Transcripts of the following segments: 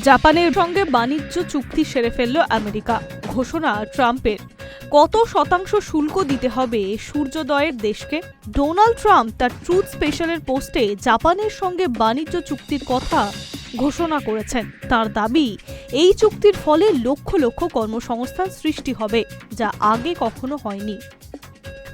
জাপানের সঙ্গে বাণিজ্য চুক্তি সেরে ফেলল আমেরিকা। ঘোষণা ট্রাম্পের। কত শতাংশ শুল্ক দিতে হবে সূর্যোদয়ের দেশকে? ডোনাল্ড ট্রাম্প তার ট্রুথ স্পেশালের পোস্টে জাপানের সঙ্গে বাণিজ্য চুক্তির কথা ঘোষণা করেছেন। তার দাবি, এই চুক্তির ফলে লক্ষ লক্ষ কর্মসংস্থান সৃষ্টি হবে, যা আগে কখনো হয়নি।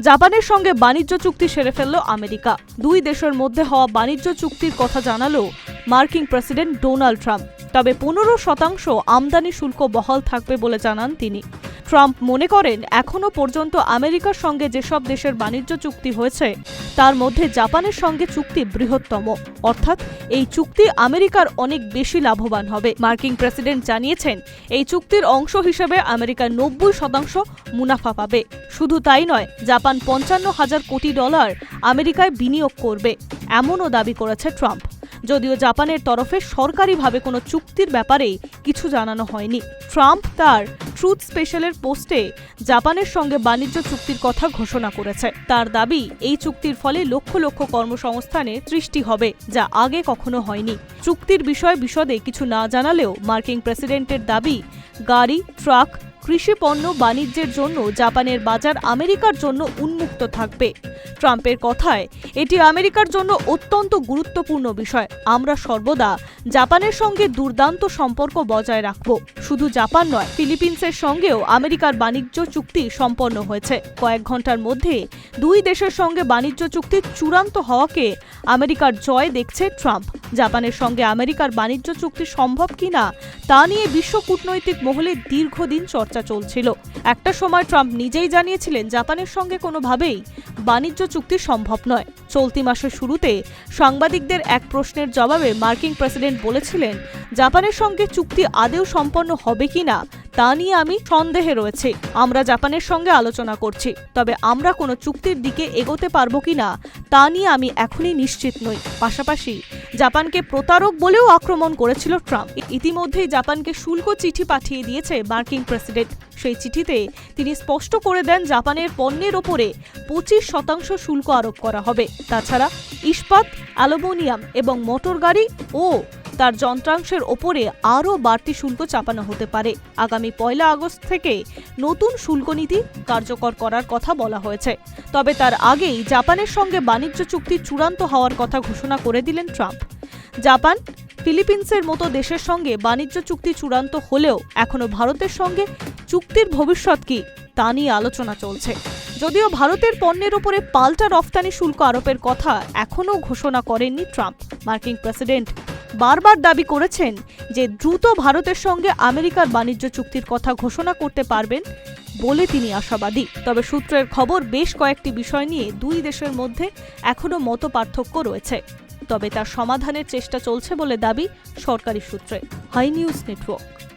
জাপানের সঙ্গে বাণিজ্য চুক্তি সেরে ফেলল আমেরিকা। দুই দেশের মধ্যে হওয়া বাণিজ্য চুক্তির কথা জানালো মার্কিন প্রেসিডেন্ট ডোনাল্ড ট্রাম্প। তবে পনেরো শতাংশ আমদানি শুল্ক বহাল থাকবে বলে জানান তিনি। ট্রাম্প মনে করেন এখনও পর্যন্ত আমেরিকার সঙ্গে যেসব দেশের বাণিজ্য চুক্তি হয়েছে, তার মধ্যে জাপানের সঙ্গে চুক্তি বৃহত্তম। অর্থাৎ, এই চুক্তি আমেরিকার অনেক বেশি লাভবান হবে। মার্কিন প্রেসিডেন্ট জানিয়েছেন, এই চুক্তির অংশ হিসেবে আমেরিকা নব্বই শতাংশ মুনাফা পাবে। শুধু তাই নয়, জাপান পঞ্চান্ন হাজার কোটি ডলার আমেরিকায় বিনিয়োগ করবে, এমনও দাবি করেছে ট্রাম্প। যদিও জাপানের তরফে সরকারিভাবে কোনো চুক্তির ব্যাপারে কিছু জানানো হয়নি। ট্রাম্প তার ট্রুথ স্পেশালের পোস্টে জাপানের সঙ্গে বাণিজ্য চুক্তির কথা ঘোষণা করেছে। তার দাবি, এই চুক্তির ফলে লক্ষ লক্ষ কর্মসংস্থানের সৃষ্টি হবে, যা আগে কখনো হয়নি। চুক্তির বিষয়ে বিশদে কিছু না জানালেও মার্কিন প্রেসিডেন্টের দাবি, গাড়ি, ট্রাক কৃষি পণ্য বাণিজ্যের জন্য জাপানের বাজার আমেরিকার জন্য উন্মুক্ত থাকবে। ট্রাম্পের কথায়, এটি আমেরিকার জন্য অত্যন্ত গুরুত্বপূর্ণ বিষয়। আমরা সর্বদা জাপানের সঙ্গে দুর্দান্ত সম্পর্ক বজায় রাখব। শুধু জাপান নয়, ফিলিপিন্সের সঙ্গেও আমেরিকার বাণিজ্য চুক্তি সম্পন্ন হয়েছে। কয়েক ঘণ্টার মধ্যে দুই দেশের সঙ্গে বাণিজ্য চুক্তি চূড়ান্ত হওয়াকে আমেরিকার জয় দেখছে ট্রাম্প। জাপানের সঙ্গে আমেরিকার বাণিজ্য চুক্তি সম্ভব কিনা তা নিয়ে বিশ্ব কূটনৈতিক মহলে দীর্ঘদিন চর্চা চলছিল। একটা সময় ট্রাম্প নিজেই জানিয়েছিলেন, জাপানের সঙ্গে কোনোভাবেই বাণিজ্য চুক্তি সম্ভব নয়। চলতি মাসের শুরুতে সাংবাদিকদের এক প্রশ্নের জবাবে মার্কিন প্রেসিডেন্ট বলেছিলেন, জাপানের সঙ্গে চুক্তি আদেও সম্পন্ন হবে কিনা তা নিয়ে আমি সন্দেহে রয়েছে। আমরা জাপানের সঙ্গে আলোচনা করছি। তবে আমরা কোনো চুক্তির দিকে এগোতে পারব কিনা তা নিয়ে আমি এখনই নিশ্চিত নই। পাশাপাশি, জাপানকে প্রতারক বলেও আক্রমণ করেছিল ট্রাম্প। ইতিমধ্যেই জাপানকে শুল্ক চিঠি পাঠিয়ে দিয়েছে মার্কিন প্রেসিডেন্ট। সেই চিঠিতে তিনি স্পষ্ট করে দেন জাপানের পণ্যের ওপরে পঁচিশ শতাংশ শুল্ক আরোপ করা হবে। তাছাড়া ইস্পাত, অ্যালুমিনিয়াম এবং মোটর গাড়ি ও তার যন্ত্রাংশের ওপরে আরও বাড়তি শুল্ক চাপানো হতে পারে। আগামী পয়লা আগস্ট থেকে নতুন শুল্ক নীতি কার্যকর করার কথা বলা হয়েছে। তবে তার আগেই জাপানের সঙ্গে বাণিজ্য চুক্তি চূড়ান্ত হওয়ার কথা ঘোষণা করে দিলেন ট্রাম্প। জাপান, ফিলিপিন্সের মতো দেশের সঙ্গে বাণিজ্য চুক্তি চূড়ান্ত হলেও এখনও ভারতের সঙ্গে চুক্তির ভবিষ্যৎ কি তা নিয়ে আলোচনা চলছে। যদিও ভারতের পণ্যের ওপরে পাল্টা রফতানি শুল্ক আরোপের কথা এখনও ঘোষণা করেননি ট্রাম্প। মার্কিন প্রেসিডেন্ট বারবার দাবি করেছেন যে দ্রুত ভারতের সঙ্গে আমেরিকার বাণিজ্য চুক্তির কথা ঘোষণা করতে পারবেন বলে তিনি আশাবাদী। তবে সূত্রের খবর, বেশ কয়েকটি বিষয় নিয়ে দুই দেশের মধ্যে এখনও মত পার্থক্য রয়েছে। তবে তার সমাধানের চেষ্টা চলছে বলে দাবি সরকারি সূত্রে। High news network.